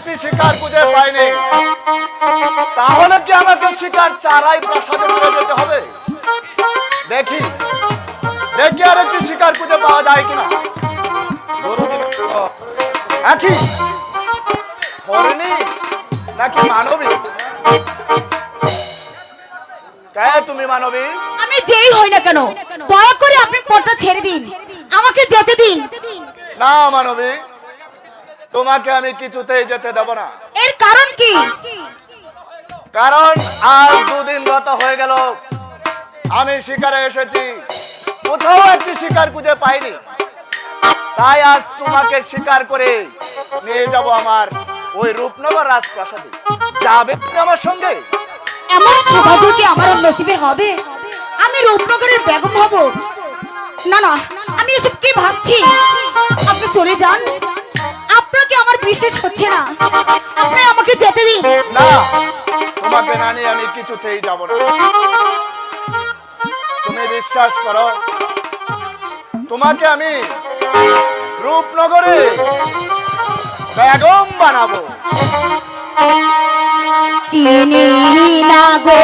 একটি শিকার খুঁজে পাইনি তাহলে কি আমাকে শিকার চারাই প্রাসাদে ফিরে যেতে হবে? দেখি। দেখি আর একটি শিকার খুঁজে পাওয়া যায় কিনা। একই। হরিণী নাকি মানবী? কে তুমি মানবী? আমি যেই হই না কেন দয়া করে আপনি ছেড়ে দিন। আমাকে যেতে দিন। না মানবী। তোমাকে আমি কিছুতেই যেতে দেব না। এর কারণ কি? কারণ আজ দুদিন গত হয়ে গেল। আমি শিকারে এসেছি। কোথাও একটি শিকার খুঁজে পাইনি। তাই আজ তোমাকে শিকার করে নিয়ে যাব আমার ওই রূপনগর রাজপ্রাসাদে। যাবে তুমি আমার সঙ্গে? এমন সৌভাগ্য কি আমার নসিবে হবে? আমি রূপনগরের বেগম হব। না না আমি এসব কি ভাবছি? আপনি চলে যান। আপনাকে আমার বিশেষ হচ্ছে না। আপনি আমাকে যেতে দিন। না তোমাকে না নিয়ে আমি কিছুতেই যাব না। তুমি বিশ্বাস করো তোমাকে আমি রূপনগরে বেগম বানাবো। চিনি না গো।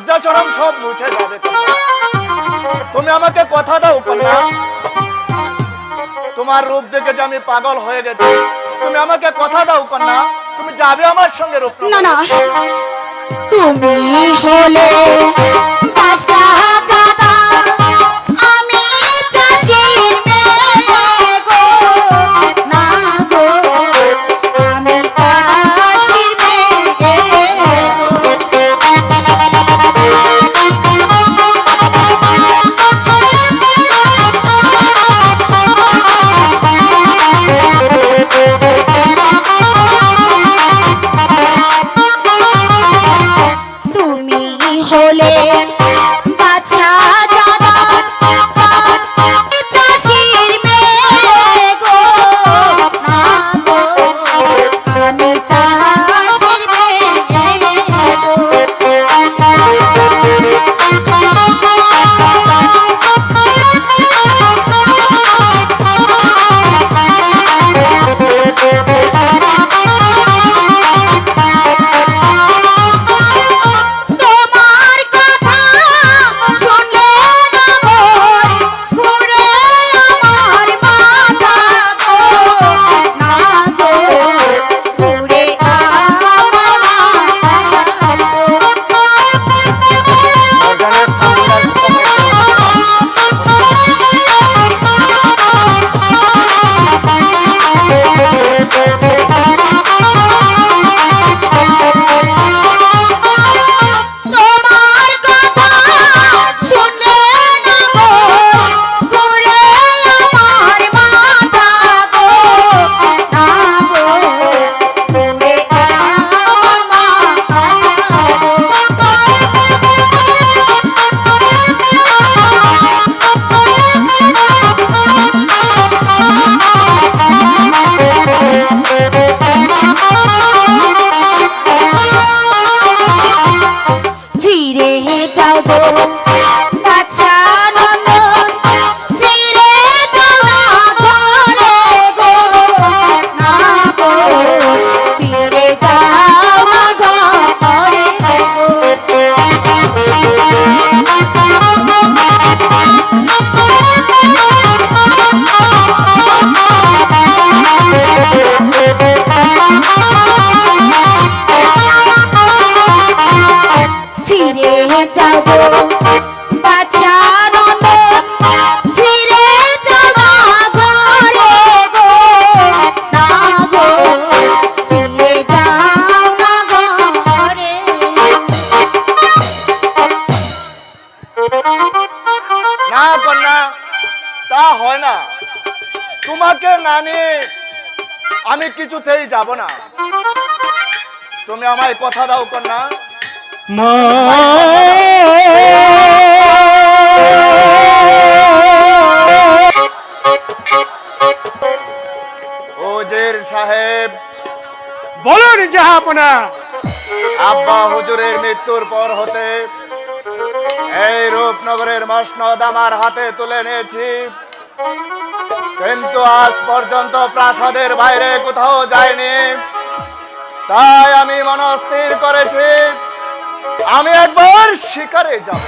লজ্জা চরম সব মুছে যাবে তুমি আমাকে কথা দাও কন্যা তোমার রূপ দেখে যে আমি পাগল হয়ে গেছি। তুমি আমাকে কথা দাও কন্যা তুমি যাবে আমার সঙ্গে রূপ না না। তুমি হলে Oh, আমায় কথা দাও কন্যা। ওজের সাহেব। বলুন জাহাপনা আব্বা হুজুরের মৃত্যুর পর হতে এই রূপনগরের মসনদ আমার হাতে তুলে নিয়েছি। কিন্তু আজ পর্যন্ত প্রাসাদের বাইরে কোথাও যায়নি। তাই আমি মনস্থির করেছি। আমি একবার শিকারে যাব।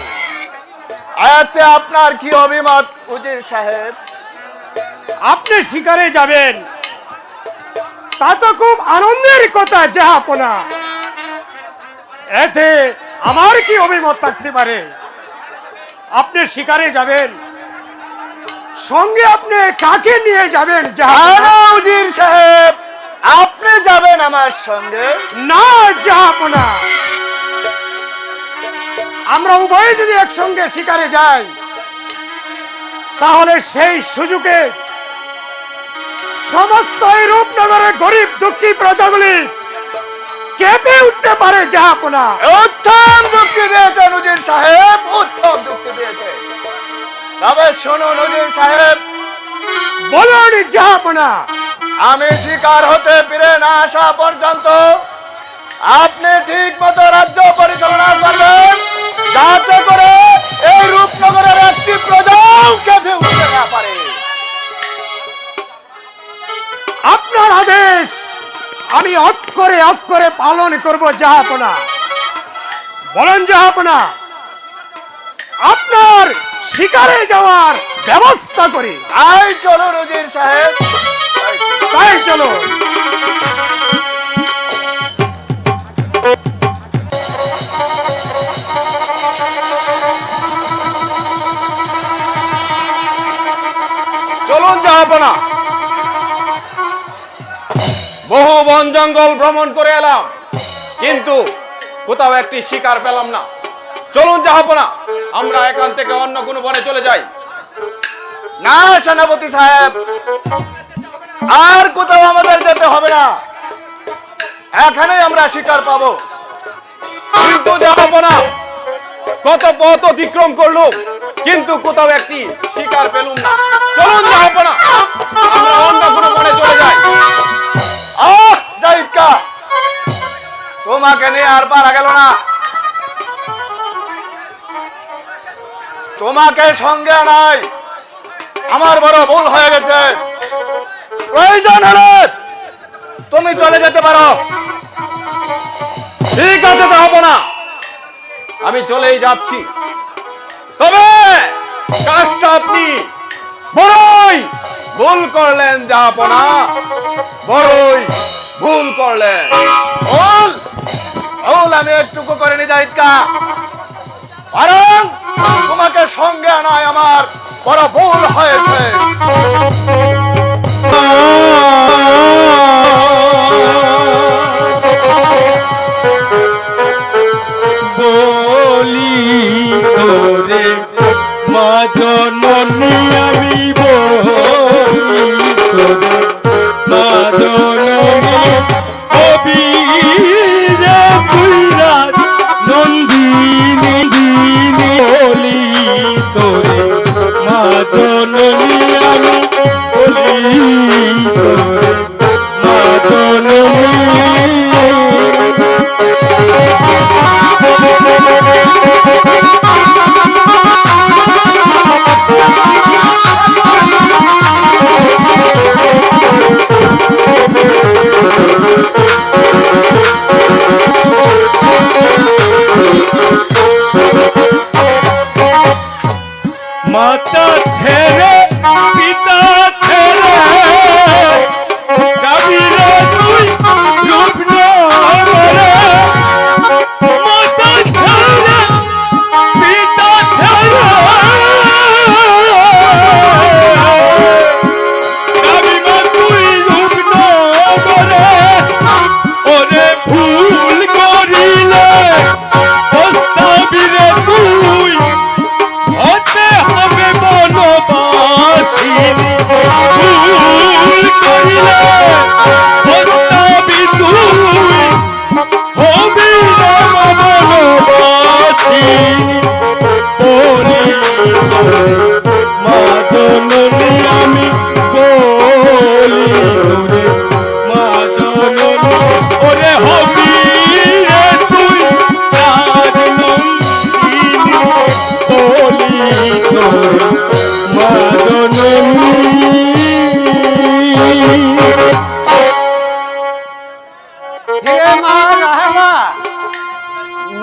আয়াতে আপনার কি অভিমত উজির সাহেব? আপনি শিকারে যাবেন। তা তো খুব আনন্দের কথা জাহাপনা। এতে আমার কি অভিমত থাকতে পারে? আপনি শিকারে যাবেন। সঙ্গে আপনি কাকে নিয়ে যাবেন আরে উজির সাহেব। আপনি যাবেন আমার সঙ্গে? না জাহাপনা আমরা উভয়ে যদি একসঙ্গে শিকারে যাই তাহলে সেই সুযোগে সমস্ত এই রূপনগরের গরিব দুঃখী প্রজাগুলি কেঁপে উঠতে পারে জাহাপনা উত্তম যুক্তি দিয়েছে নজির সাহেব উত্তম যুক্তি দিয়েছে। তবে শোনো নজির সাহেব। বলুন জাহাপনা আমি শিকার হতে ফিরে না আসা পর্যন্ত আপনি ঠিক মতো রাজ্য পরিচালনা করবেন। যাতে করে এই রূপনগরের একটি প্রজাও কেঁপে উঠতে না পারে। আপনার আদেশ আমি অক্ষরে অক্ষরে পালন করব জাহাপনা বলেন জাহাপনা আপনার শিকারে যাওয়ার ব্যবস্থা করি। আই চলো নজির সাহেব। তাই চলো। চলুন যাহাপনা বহু বন জঙ্গল ভ্রমণ করে এলাম, কিন্তু কোথাও একটি শিকার পেলাম না। চলুন যাহাপনা আমরা এখান থেকে অন্য কোনো বনে চলে যাই। না, সেনাপতি সাহেব। আর কোথাও আমাদের যেতে হবে না। এখানেই আমরা শিকার পাবো। কিন্তু যাহাপনা কত পথ অতিক্রম করল, কিন্তু কোথাও একটি শিকার পেলুম না। চলুন যাব না। অন্য কোনো বনে চলে যাই। তোমাকে নিয়ে আর পারা গেল না। তোমাকে সঙ্গে নাই আমার বড় ভুল হয়ে গেছে। প্রয়োজন হলে তুমি চলে যেতে পারো। ঠিক আছে তো হব না। আমি চলেই যাচ্ছি। তবে কাজটা আপনি বড়ই ভুল করলেন যাপনা বড়ই ভুল করলেন। ভুল? ভুল আমি একটুকু করে নি যাইকা বরং তোমাকে সঙ্গে আনায় আমার বড় ভুল হয়েছে। বলি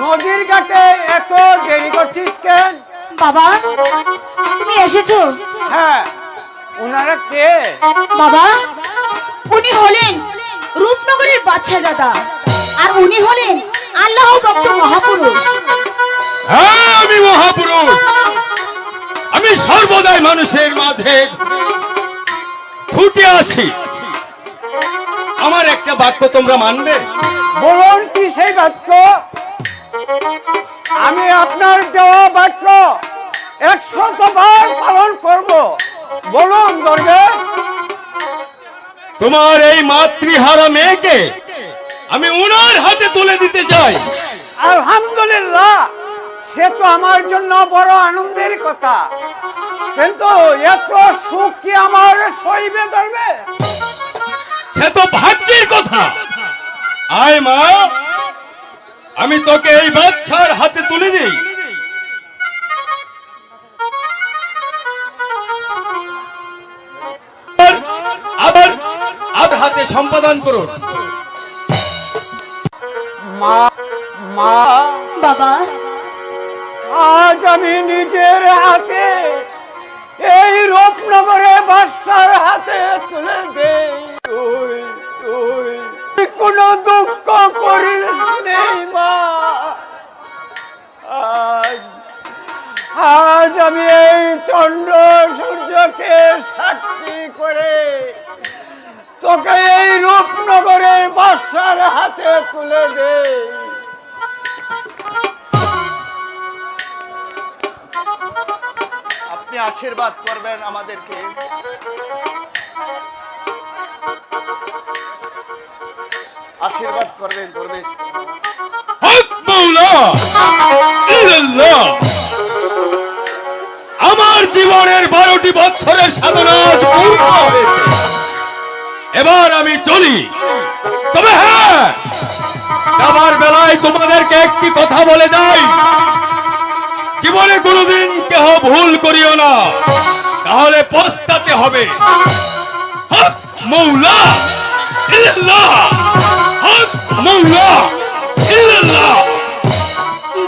নদীর ঘাটে এত দেরি করছিস কেন? বাবা তুমি এসেছ? হ্যাঁ ওনারা কে? বাবা উনি হলেন রূপনগরের বাদশাহজাদা আর উনি হলেন আল্লাহ ভক্ত মহাপুরুষ। হ্যাঁ আমি মহাপুরুষ। আমি সর্বদাই মানুষের মাঝে ফুটে আসি আমার একটা বাক্য তোমরা মানবে? বলুন কি সেই বাক্য? আমি আপনার দেওয়া বাক্য একশত বার পালন করব। বলুন দরবে। তোমার এই মাতৃহারা মেয়েকে আমি উনার হাতে তুলে দিতে চাই। আলহামদুলিল্লাহ। সে তো আমার জন্য বড় আনন্দের কথা। কিন্তু এত সুখ কি আমার সইবে ধরবে সে তো ভাগ্যের কথা। আয় মা আমি তোকে এই বাচ্চার হাতে তুলে দিই। আবার- আবার হাতে সম্পাদন করুন। মা মা। বাবা আজ আমি নিজের হাতে এই রূপনগরে বাদশার হাতে তুলে দেই। তুই কোনো দুঃখ করিস নেই, মা। আজ আজ আমি এই চন্দ্র সূর্যকে সাক্ষী করে তোকে এই রূপনগরের বাদশার হাতে তুলে দেই। আশীর্বাদ করবেন আমাদেরকে। আশীর্বাদ করবেন ইল্লাল্লাহ। আমার জীবনের বারোটি বছরের সাধনা হয়েছে। এবার আমি চলি। তবে হ্যাঁ যাবার বেলায় তোমাদেরকে একটি কথা বলে যাই। জীবনে কোনোদিন কেহ ভুল করিও না। তাহলে পস্তাতে হবে। হক মৌলা ইল্লাল্লাহ। হক মৌলা ইল্লাল্লাহ।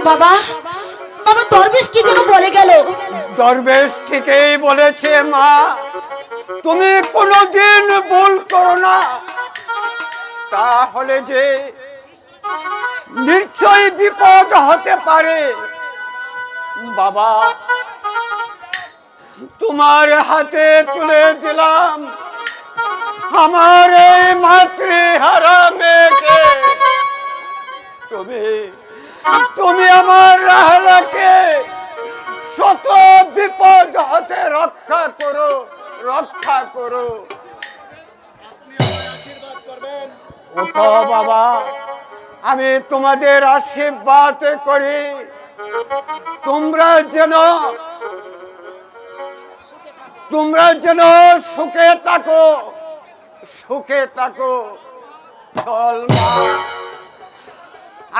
বাবা বাবা দরবেশ কি যেন বলে গেল? দরবেশ ঠিকই বলেছে মা। তুমি কোনোদিন ভুল করো না। তাহলে যে নিশ্চয়ই বিপদ হতে পারে। বাবা, তোমার হাতে তুলে দিলাম আমার এই মাতৃহারা মেয়েকে। তুমি তুমি আমার রাহলাকে শত বিপদ হতে রক্ষা করো রক্ষা করো। ওঠো বাবা, আমি তোমাদের আশীর্বাদ করি। তোমরা যেন তোমরা যেন সুখে থাকো সুখে থাকো।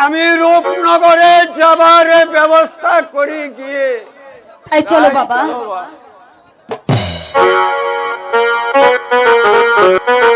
আমি রূপনগরে যাবার ব্যবস্থা করি গিয়ে। তাই চলো বাবা।